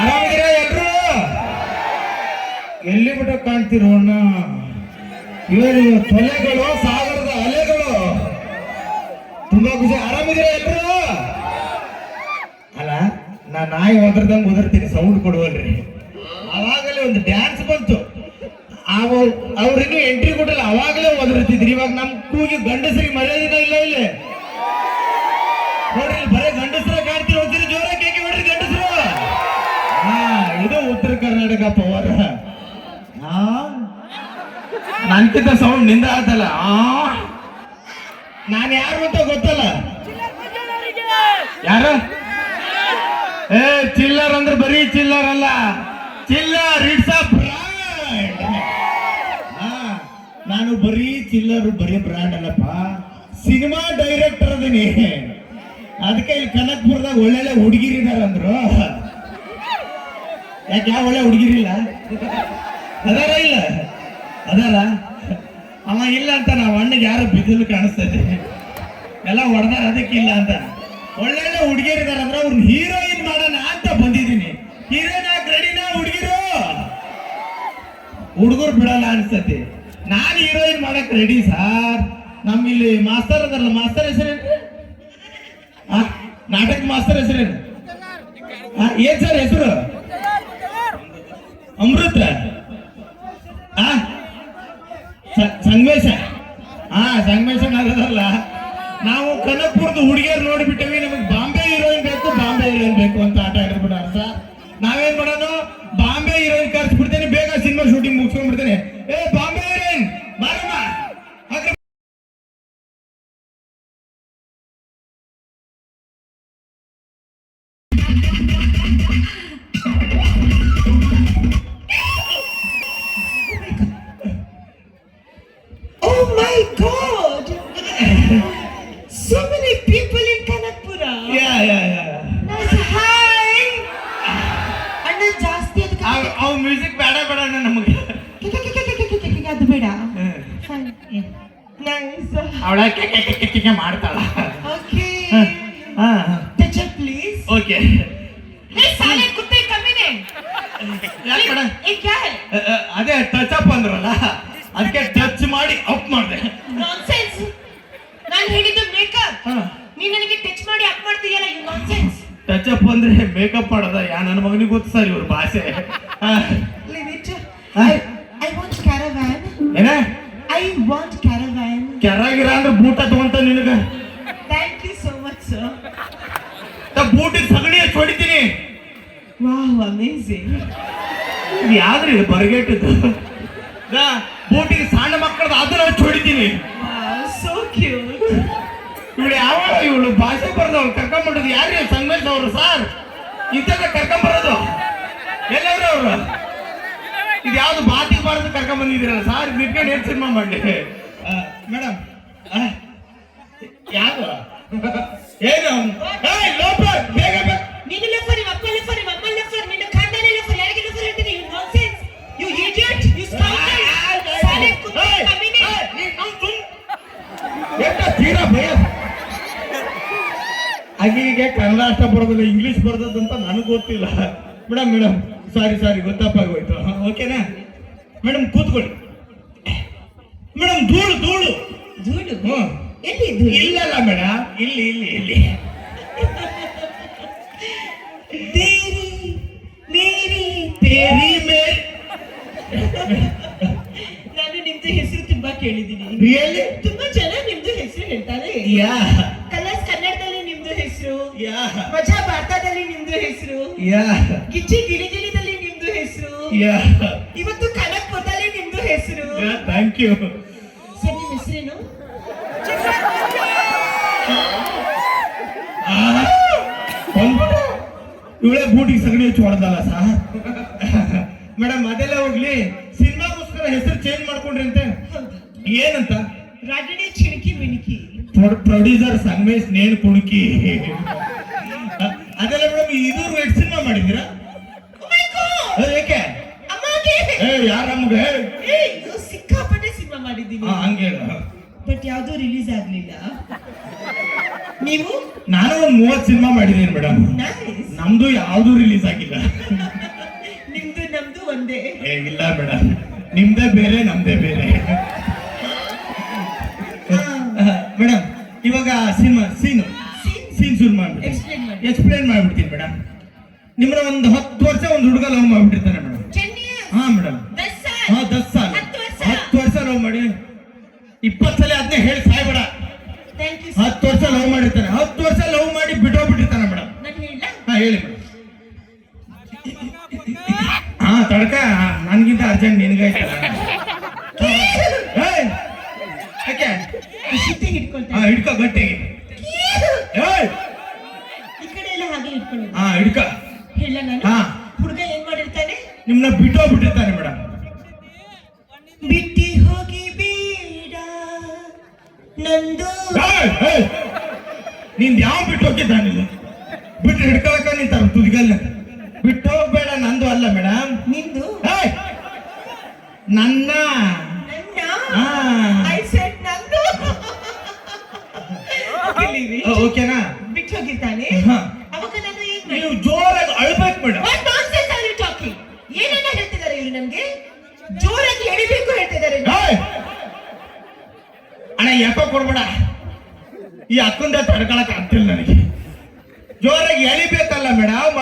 ಆರಾಮಿದ್ದೀರಾ ಎಲ್ರು? ಎಲ್ಲಿ ಬಿಟ್ಟ ಕಾಣ್ತಿರೋ ಅಣ್ಣ? ಇವರು ತೊಲೆಗಳು, ಸಾಗರದ ಅಲೆಗಳು. ತುಂಬಾ ಖುಷಿ. ಆರಾಮಿದ್ದೀರಾ ಎಲ್ರು? ಅಲ್ಲ, ನಾ ನಾಯಿ ಒದರ್ದಂಗ್ ಒದರ್ತೀನಿ ಸೌಂಡ್ ಕೊಡುವಲ್ರಿ. ಅವಾಗಲೇ ಒಂದು ಡ್ಯಾನ್ಸ್ ಬಂತು. ಅವ್ರಿನ್ನೂ ಎಂಟ್ರಿ ಕೊಡಲ್ಲ ಅವಾಗಲೇ ಒದರ್ತಿದ್ರಿ. ಇವಾಗ ನಮ್ ಕೂಗಿ ಗಂಡಸರಿಗೆ ಮರ್ಯಾದಿನ ಇಲ್ಲ ಇಲ್ಲಿ. ನೋಡ್ರಿ ಕರ್ನಾಟಕ ಪವರ್ ನಂತಿದ್ದ ಸೌಂಡ್ನಿಂದ ಆತಲ್ಲ. ಆ? ನಾನು ಯಾರು ಅಂತ ಗೊತ್ತಲ್ಲ. ಯಾರು? ಏ, ಚಿಲ್ಲರ್ ಅಂದ್ರೆ ಬರೀ ಚಿಲ್ಲರ್ ಅಲ್ಲ. ಚಿಲ್ಲರ್ ಇಟ್ಸ್ ಅ ಬ್ರಾಂಡ್ ನಾನು ಬರೀ ಚಿಲ್ಲರ್, ಬರೀ ಬ್ರಾಂಡ್ ಅಲ್ಲಪ್ಪ. ಸಿನಿಮಾ ಡೈರೆಕ್ಟರ್ ಅದೀನಿ. ಅದಕ್ಕೆ ಇಲ್ಲಿ ಕನಕ್ಪುರದಾಗ ಒಳ್ಳೊಳ್ಳೆ ಹುಡುಗಿರಿದಾರ ಅಂದ್ರು ಯಾಕೆ ಯಾವ ಒಳ್ಳೆ ಹುಡುಗಿರಿಲ್ಲ ಅದಾರ ಇಲ್ಲ? ಅದಾರ? ಅವ ಇಲ್ಲ ಅಂತ ನಾವು ಅಣ್ಣಗೆ ಯಾರು ಬಿದ್ದಲು ಕಾಣಿಸ್ತದೆ ಎಲ್ಲ ಹೊಡೆದಾರ, ಅದಕ್ಕೆ ಇಲ್ಲ ಅಂತ. ಒಳ್ಳೊಳ್ಳೆ ಹುಡುಗಿಯರಿದಾರ ಅಂದ್ರೆ ಅವ್ರನ್ನ ಹೀರೋಯಿನ್ ಮಾಡೋಣ ಅಂತ ಬಂದಿದ್ದೀನಿ. ಹೀರೋಯಿನ್ ಆಗಿ ರೆಡಿನಾ ಹುಡುಗಿರು? ಹುಡುಗರು ಬಿಡಲ್ಲ ಅನ್ಸತಿ ನಾನು ಹೀರೋಯಿನ್ ಮಾಡಕ್ ರೆಡಿ ಸಾರ್. ನಮ್ಮ ಇಲ್ಲಿ ಮಾಸ್ತರ್ ಅದಲ್ಲ ಮಾಸ್ತರ್ ಹೆಸರೇನು? ನಾಟಕ ಮಾಸ್ತರ್ ಹೆಸರೇನು? ಏನ್ ಸರ್ ಹೆಸರು? અમૃત રાજ ಅವಳ ಕಿಕ್ಕಿಕ್ಕಿಕ್ಕಿಕ್ಕೆ ಮಾಡ್ತಾಳ. ಓಕೆ ಹಾ ಟಚ್ ಅಪ್ ಪ್ಲೀಸ್ ಓಕೆ ಏ ಸಾಲೆ ಕುತ್ತೆ ಕಮ್ಮಿನೆ. ಯಾಕೆ ಮೇಡಮ್ ಏ ಕ್ಯಾ ಹೈ ಅದೇ ಟಚ್ ಅಪ್ ಅಂದ್ರಲ್ಲ ಅದಕ್ಕೆ ಟಚ್ ಮಾಡಿ ಅಪ್ ಮಾಡಿದೆ. ನಾನ್ಸೆನ್ಸ್ ನಾನು ಹೇಳಿದ್ದು ಮೇಕಪ್ ನೀನು ನನಗೆ ಟಚ್ ಮಾಡಿ ಅಪ್ ಮಾಡ್ತಿದ್ಯಲ್ಲ ಯು ನಾನ್ಸೆನ್ಸ್ ಟಚ್ ಅಪ್ ಅಂದ್ರೆ ಮೇಕಪ್ ಮಾಡೋದ? ಯಾ ನನ್ನ ಮಗನಿಗೆ ಗೊತ್ತು ಸರ್ ಇವ್ರ ಭಾಷೆ. ಬೂಟ ತಗೊಂತ ನಿನಗ? Thank you so much sir ಬೂಟಿಗೆ ಸಗಣಿ ಹಚ್ಚಿ ಹೊಡಿತೀನಿ. ವಾವ್ ಅಮೇಝಿಂಗ್ ಯಾವ್ದ್ರಿ ಬರಗೆಟ್ಟದ್ದು ಬೂಟಿಗೆ ಸಣ್ಣ ಮಕ್ಕಳದ ಅದನ್ನ ಹಚ್ಚಿ ಹೊಡಿತೀನಿ. ಸೋ ಕ್ಯೂಟ್ ಇವಳು ಯಾವ ಇವಳು ಭಾಷೆ ಬರ್ದವ್ಳು ಕರ್ಕೊಂಡ್ಬಿಡೋದು ಯಾರು ಸಂಗಮೇಶ್ ಅವರು ಸರ್? ಇಂಥದ್ದ ಕರ್ಕೊಂಬರೋದು ಎಲ್ಲವ್ರು ಅವರು? ಇದು ಯಾವ್ದು ಬಾತಿಗೆ ಬಾರದು ಕರ್ಕೊಂಡ್ ಬಂದಿದ್ದೀರಲ್ಲ ಸರ್? ನಿಟ್ಕೊಂಡು ಏನ್ ಸಿನಿಮಾ ಮಾಡಿ ಮೇಡಮ್ ಯಾವ್ದು ಏನು ಏಯ್, ಲೋಪ, ಬೇಗ ಬೇಗ ನೀನು ಲಫರ್ ನಿಮ್ಮ ಅಪ್ಪ ಲಫರ್ ನಿಮ್ಮ ಅಮ್ಮ ಲಫರ್ ನಿನ್ನ ಖಂಡನ ಲಫರ್ ಯಾರಿಗೆ loafer you nonsense you idiot you scoundrel ಸಾಲೆ ಕುತ್ತೆ ಕಮಿನೆ ಎಂತ ತೀರಾ ಭಯ ಆಕೆಗೆ ಕನ್ನಡ ಅಷ್ಟ ಬರೋದಿಲ್ಲ ಇಂಗ್ಲಿಷ್ ಬರ್ತದಂತ ಅಂತ ನನಗೆ ಗೊತ್ತಿಲ್ಲ ಮೇಡಮ್ ಮೇಡಮ್ ಸಾರಿ ಸಾರಿ ಗೊತ್ತಪ್ಪಾಗೋಯ್ತು ಓಕೆನಾ ಮೇಡಮ್ ಕೂತ್ಕೊಳ್ಳಿ ಮೇಡಮ್ ಧೂಳು ಧೂಳು ಧೂಳು ಹ್ಮ್. ಎಲ್ಲಿ ಧೂಳು? ಇಲ್ಲಲ್ಲ ಮೇಡಮ್ ಇಲ್ಲಿ ಇಲ್ಲಿ ಇಲ್ಲಿ. ದೇರಿ ಮೇರಿ ತೇರಿ. ಮೇ ನಾನು ನಿಮ್ದು ಹೆಸರು ತುಂಬಾ ಕೇಳಿದ್ದೀನಿ. ರಿಯಲಿ? ತುಂಬಾ ಜನ ನಿಮ್ದು ಹೆಸರು ಹೇಳ್ತಾರೆ. ಯಾ. ಕಲರ್ಸ್ ಕನ್ನಡದಲ್ಲಿ ನಿಮ್ದು ಹೆಸರು. ಯಾ. ಮಜಾ ಭಾರತದಲ್ಲಿ ನಿಮ್ದು ಹೆಸರು. ಯಾ. ಗಿಚ್ಚಿ ಗಿಲಿಗಿಲಿದಲ್ಲಿ ನಿಮ್ದು ಹೆಸರು. ಯಾ. ಇವತ್ತು ಕನಕ್ಪುರದಲ್ಲಿ ನಿಮ್ದು ಹೆಸರು. ಥ್ಯಾಂಕ್ ಯು ಹೆಸರೇನು ಇವಳೆ ಬೂಟಿಗೆ ಸಗಣಿ ಹಚ್ಚಿ ಹೊಡೆದಲ್ಲ ಸಾ? ಮೇಡಮ್ ಅದೆಲ್ಲ ಹೋಗ್ಲಿ. ಸಿನಿಮಾಗೋಸ್ಕರ ಹೆಸರು ಚೇಂಜ್ ಮಾಡ್ಕೊಂಡ್ರಿ ಅಂತೆ. ಏನಂತ? ರಾಗಿಣಿ ಚಿಣಕಿ ಮಿಣಕಿ. ಪ್ರೊಡ್ಯೂಸರ್ ಸಂಗಮೇಶ್ ನೇನ್ ಕುಣಕಿ. ಅದೆಲ್ಲ ಮೇಡಮ್ ಇದು ವೆಡ್ ಸಿನಿಮಾ ಮಾಡಿದ್ದೀರಾ? Oh ಮಾಡಿದ್ದೀನಿ ಹಂಗೆ ಬಟ್ ಯಾವ್ದು ರಿಲೀಸ್ ಆಗ್ಲಿಲ್ಲ. ನೀವು? ನಾನು ಒಂದು ಮೂವತ್ತು ಸಿನಿಮಾ ಮಾಡಿದ್ದೀನಿ ಮೇಡಮ್ ನಮ್ದು ಯಾವ್ದು ರಿಲೀಸ್ ಆಗಿಲ್ಲ. ನಿಮ್ದು ನಮ್ದು ಒಂದೇ. ಏ ಇಲ್ಲ ಮೇಡಮ್ ನಿಮ್ದೇ ಬೇರೆ ನಮ್ದೇ ಬೇರೆ. ಮೇಡಮ್ ಇವಾಗ ಸಿನಿಮಾ ಸೀನು ಸೀನ್ ಶುರು ಮಾಡ್ಬಿಟ್ಟು ಎಕ್ಸ್ಪ್ಲೈನ್ ಮಾಡಿ. ಎಕ್ಸ್ಪ್ಲೇನ್ ಮಾಡ್ಬಿಡ್ತೀನಿ ಮೇಡಮ್ ನಿಮ್ಮನ್ನ ಒಂದು ಹತ್ತು ವರ್ಷ ಒಂದು ಹುಡುಗ ಲವ್ ಮಾಡ್ಬಿಟ್ಟಿರ್ತಾನೆ ಮೇಡಮ್ ಹಾ ಮೇಡಮ್ ಹಾ ದಸ್ ಸಾಲ ಲವ್ ಮಾಡಿ. ಇಪ್ಪತ್ತು ಸಲ ಅದನ್ನೇ ಹೇಳಿ ಸಾಯ್ಬೇಡ. ಹತ್ತು ವರ್ಷ ಲವ್ ಮಾಡಿರ್ತಾನೆ. ಹತ್ತು ವರ್ಷ ಲವ್ ಮಾಡಿ ಬಿಟ್ಟೋಗ್ಬಿಟ್ಟಿರ್ತಾನೆ ಮೇಡಮ್ ಹಾ ಹೇಳಿ ಮೇಡಮ್ ಹಾ ತಡ್ಕ. ನನ್ಗಿಂತ ಅರ್ಜೆಂಟ್ ಹಾ ಹಿಡ್ಕೊಳ್ತಾರೆ ಹಿಡ್ಕೋ ಗಟ್ಟಿಗೆ ಹಿಡ್ಕೊಳ್ಳಿ ಹಾ ಹಿಡ್ಕ. ಹೇಳ ನಾನು. ಹಾ. ಹುಡುಗ ಏನ್ ಮಾಡಿರ್ತಾನೆ? ನಿಮ್ನ ಬಿಟ್ಟೋಗ್ಬಿಟ್ಟಿರ್ತಾನೆ ಮೇಡಮ್ ನಂದು ನಿಂದ! ನೀನ್ ಯಾವ ಬಿಟ್ಟು ಹೋಗಿದ್ದಾನಿಲ್ಲ ಬಿಟ್ಟು ಹಿಡ್ಕೊಳಕ ನಿಂತಾರ ತುದಿಗಲ್ಲ ಬಿಟ್ಟು ಹೋಗ್ಬೇಡ ನಂದು ಅಲ್ಲ ಮೇಡಮ್ ನಿಂದು! ನನ್ನ. ಓಕೆನಾ ಬಿಟ್ಟು ಹೋಗಿರ್ತಾನೆ ಹಾ. ಅವಾಗ ನಾನು ಏನ್ ಮಾಡಿ ನೀವು ಜೋರಾಗಿ ಅಳ್ಬೇಕು madam What nonsense are you talking? ಏನನ್ನ ಹೇಳ್ತಿದ್ದಾರೆ ಇವ್ರು ನಮ್ಗೆ ಜೋರಾಗಿ ಎಳಿಬೇಕು ಹೇಳ್ತಿದ್ದಾರೆ ಏಯ್! ಅಣ್ಣ ಯಾಕೋ ಕೊಡ್ಬೇಡ. ಈ ಅಕ್ಕಂದ ತಡ್ಕೊಳಕ್ ಆಗ್ತಿಲ್ಲ ನನಗೆ. ಜೋರಾಗಿ ಎಳಿಬೇಕಲ್ಲ ಮೇಡಮ್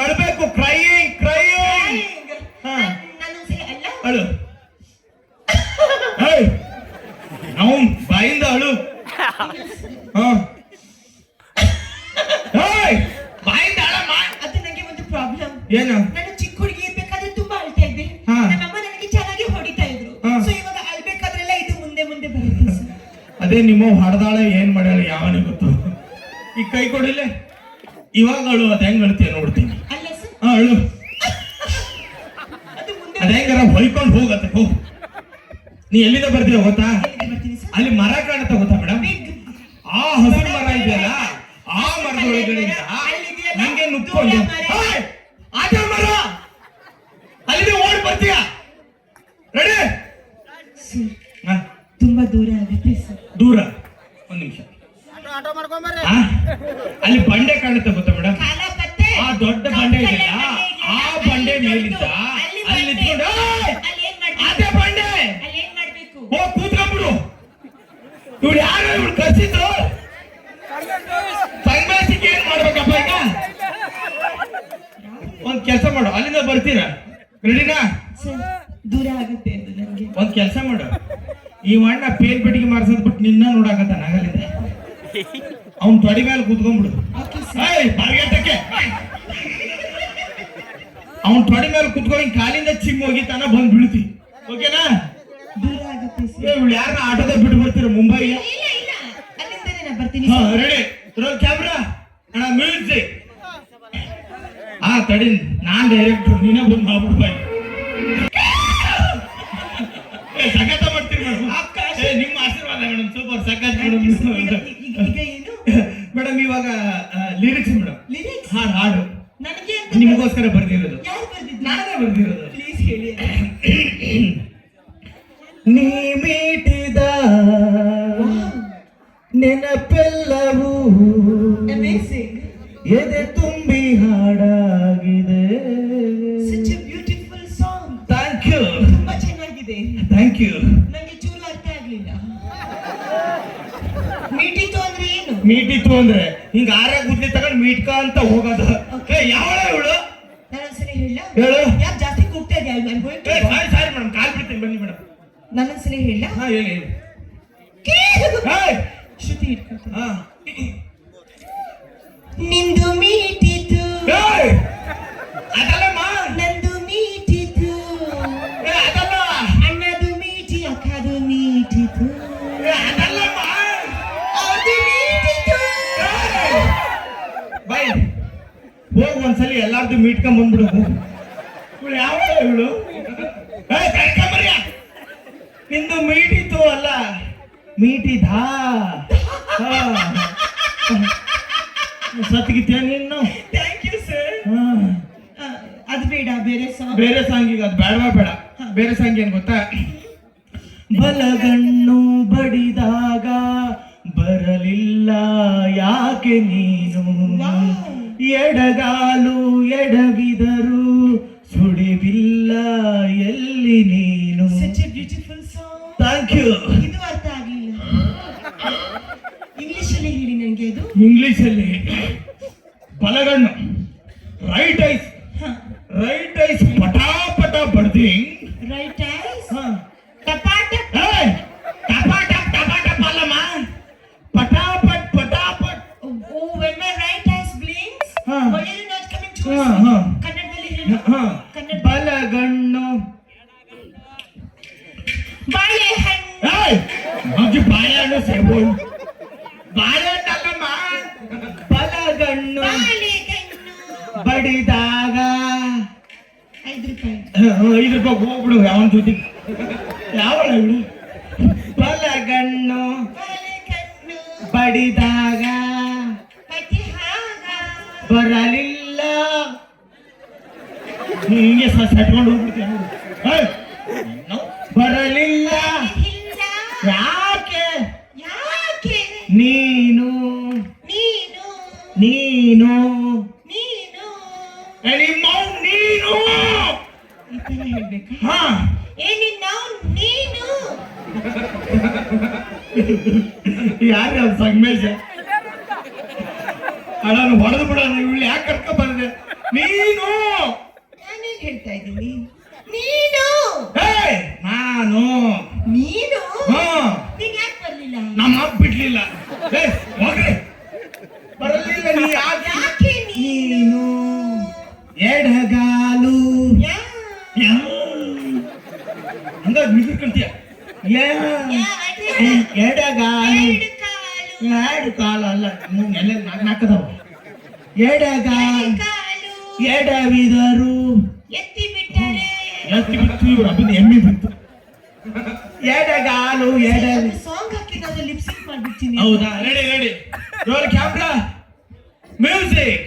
ಅದೇ ನಿಮ್ಮ ಹೊಡೆದಾಳೆ ಏನ್ ಮಾಡ್ಯಾಳ ಯಾವನೇ ಗೊತ್ತು? ಈಗ ಕೈ ಕೊಡಿಲ್ಲೇ ಇವಾಗ ಅಳು ಅದ ಹೆಂಗ್ ಅಳ್ತೀಯ ನೋಡ್ತೀನಿ. ಹಾ ಅಳು. ಅದು ಹೆಂಗಾರ ಹೊಯ್ಕೊಂಡು ಹೋಗತ್ತೆ ಹೋಗ್. ನೀ ಎಲ್ಲಿಂದ ಬರ್ತೀಯ ಗೊತ್ತಾ? ಅಲ್ಲಿ ಮರ ಕಾಣುತ್ತೆ ಗೊತ್ತಾ ಮೇಡಮ್ ಆ ಹಸಿರು ಮರ ಇದೆಯಲ್ಲ ಆ ಮರದ ಒಳಗಡೆಯಿಂದ ನಂಗೆ ನುಕ್ಕೊಂಡು ಯಾರು ಇವ್ರು ಕರ್ಸಿದ್ದು ಸಂಘರ್ಷಕ್ಕೆ ಏನ್ ಮಾಡ್ಬೇಕಪ್ಪ ಈಗ? ಒಂದ್ ಕೆಲಸ ಮಾಡು ಅಲ್ಲಿಂದ ಬರ್ತೀರಾ? ರೆಡಿನಾ ದೂರ ಆಗುತ್ತೆ ಅದು ನನಗೆ. ಒಂದ್ ಕೆಲಸ ಮಾಡು. ಈ ಅಣ್ಣ ಪೇಲ್ ಪೆಟ್ಟಿಗೆ ಮಾರ್ಸದ್ ಬಿಟ್ಟು ನಿನ್ನ ನೋಡಾಕತ್ತ ನಾಗಲಿಂದ ಅವ್ನ್ ತೊಡಿ ಮೇಲೆ ಕೂತ್ಕೊಂಡ್ಬಿಡು. ಬರ್ಗೆಟ್ಟಕ್ಕೆ. ಅವ್ನ್ ತೊಡಿ ಮೇಲೆ ಕೂತ್ಕೊಂಡು ಕಾಲಿಂದ ಚಿಮ್ಮೋಗಿ ಹೋಗಿತಾನ ಬಂದ್ ಬೀಳ್ತಿ ಓಕೆನಾ ದೂರ ಆಗುತ್ತೆ ಸರ್ ಇವ್ಳು ಯಾರನ್ನ ಆಟೋದಾಗ ಬಿಟ್ಟು ಬರ್ತೀರ? ಮುಂಬೈ ರೆಡಿ ರೋಲ್ ಕ್ಯಾಮ್ರಾ ಅಣ್ಣ ಮ್ಯೂಸಿಕ್ ಆ ತಡಿ. ನಾನ್ ಡೈರೆಕ್ಟರ್ ನೀನೇ ಬಂದು ಮಾಡ್ಬಿಡು ಬಾಯ್ ಏ ಸಖತ್ತ ಮಾಡ್ತೀರಿ ಮೇಡಮ್ ನಿಮ್ಮ ಆಶೀರ್ವಾದ ಮೇಡಮ್ ಸೂಪರ್ ಸಖತ್ ಮೇಡಮ್ ಮೇಡಮ್ ಇವಾಗ ಲಿರಿಕ್ಸ್ ಮೇಡಮ್ ಹಾಡು ಹಾಡು. ನಿಮಗೋಸ್ಕರ ಬರ್ದಿರೋದು. ನಾನೇ ಬರ್ದಿರೋದು. ಎದೆ ತುಂಬಿ ಹಾಡಾಗಿದೆ. Such beautiful song thank you ತುಂಬಾ ಚೆನ್ನಾಗಿದೆ. ಥ್ಯಾಂಕ್ ಯು ನನಗೆ ಚೂರು ಅರ್ಥ ಆಗ್ಲಿಲ್ಲ. ಮೀಟಿತು ಅಂದ್ರೆ ಏನು? ಮೀಟಿತ್ತು ಅಂದ್ರೆ ಹಿಂಗ ಆರೆ ಗುದ್ಲಿ ತಗೊಂಡ್ ಮೀಟ್ಕ ಅಂತ ಹೋಗೋದು. ಏ ಯಾವಳ ಇವಳು ನಾನೊಂದ್ಸಲಿ ಹೇಳ. ಹೇಳು. ಯಾಕೆ ಜಾಸ್ತಿ ಕೂಗ್ತಾ ಇದೆಯಾ? ಐ ಗೋಯಿಂಗ್ ಏ ಸಾರಿ ಸಾರಿ ಮೇಡಮ್ ಕಾಲ್ ಬಿಡ್ತೀನಿ ಬನ್ನಿ ಮೇಡಮ್ ನಾನೊಂದ್ಸಲಿ ಹೇಳ. ಹಾ ಹೇಳಿ ಹೇಳಿ. ಏಯ್! ಶ್ರುತಿ ಇಟ್ಕೊಳ್ತೀನಿ. ಹಾ. ಮೀಟ್ಕೊಂಡ್ ಬಂದ್ಬಿಡೋದು ಇವಳು ಯಾವ ಇವಳು? ನಿಂದು ಮೀಟಿತ್ತು ಅಲ್ಲ. ಮೀಟಿದಾ? ಸತ್ಗಿತ್ಯ ನೀನು? Thank you sir. ಅದು ಬೇಡ ಬೇರೆ ಸಾಂಗ್ ಬೇರೆ ಸಾಂಗಿಗೆ ಅದು ಬೇಡವಾ ಬೇಡ. ಬೇರೆ ಸಾಂಗ್ ಏನ್ ಗೊತ್ತಾ? ಬಲಗಣ್ಣು ಬಡಿದಾಗ ಬರಲಿಲ್ಲ ಯಾಕೆ ನೀನು. ಎಡಗಾಲು ಎಡಗಿದರು ಸುಳಿವಿಲ್ಲ ಎಲ್ಲಿ ನೀನು? Such a beautiful song. Thank you ಇದು ಅರ್ಥ ಆಗಲಿಲ್ಲ. ಇಂಗ್ಲಿಷ್ ಅಲ್ಲಿ ಹೇಳಿ ನನಗೆ ಅದು. ಇಂಗ್ಲಿಷ್ ಅಲ್ಲಿ ಬಲಗಣ್ಣು ರೈಟ್ ಐಸ್ ರೈಟ್ ಐಸ್ ಪಟಾಪಟ ಬಡ್ದಿ ರೈಟ್ ಐಸ್ ಟಪಾಟ ಏಯ್! ಬಲಗಣ್ಣು. ಬಾಳೆಹಣ್ಣು. ಬಾಳೆಹಣ್ಣು ಸೇಬು ಬಾಳೆಹಣ್ಣಲ್ಲಮ್ಮ ಬಲಗಣ್ಣು. ಬಡಿದಾಗ. ಐದು ರೂಪಾಯಿ. ಹ, ಐದು ರೂಪಾಯಿ ಹೋಗ್ಬಿಡು ಯಾವನ್ ಜೊತೆ. ಯಾವ ಬಲಗಣ್ಣು. ಬಡಿದಾಗ. ಸಟ್ಕೊಂಡು! ಇನ್ನು ಬರಲಿಲ್ಲ. ಯಾಕೆ? ಯಾಕೆ ನೀನು. ನೀನು. ನೀನು ನೀನು ನಿಮ್ಮ ನೀನು. ಈ ತರ ಹೇಳ್ಬೇಕಾ ಹಾ. ಏನಿನ್ನ ನೀನು ಯಾರು ಅದು ಸಂಗಮೇಶ? ಅಣ್ಣ ಹೊಡೆದು ಬಿಡೋಣ, ಇವಳು ಯಾಕೆ ಕರ್ಕೊಂಡ್ ಬಂದೆ ನೀನು. ಹೇಳ್ತಾ ಇದ್ದೀನಿ. ನೀನು? ನಾನು. ನೀನು? ಹಾ. ನೀನ್ ಯಾಕೆ ಬರ್ಲಿಲ್ಲ? ನಮ್ಮ ಅಪ್ಪ ಬಿಡ್ಲಿಲ್ಲ. ಹೋಗ್ರಿ. ಬರಲಿಲ್ಲ ನೀ ಯಾಕೆ? ನೀನು? ಎಡಗಾಲು. ಯಾ. ಹಂಗ ಮಿಗಿರ್ಕೊಂತೀಯ ಎಡಗಾಲು. ಎರಡು ಕಾಲು ಅಲ್ಲ ಎಲ್ಲ ನಾಲ್ಕು ನಾಲ್ಕದವ. ಎಡಗಾಲು. ಎಡವಿದರು. ಎತ್ತಿ ಬಿಟ್ಟರೆ ಎತ್ತಿ ಬಿತ್ತು ಇವ್ರು ಅಭಿನ ಎಮ್ಮಿ ಬಿತ್ತು ಎಡಗಾಲು ಎಡ ಸಾಂಗ್ ಹಾಕಿದ್ರೆ ಲಿಪ್ಸಿಂಗ್ ಮಾಡ್ಬಿಡ್ತೀನಿ. ಹೌದಾ? Ready ready camera music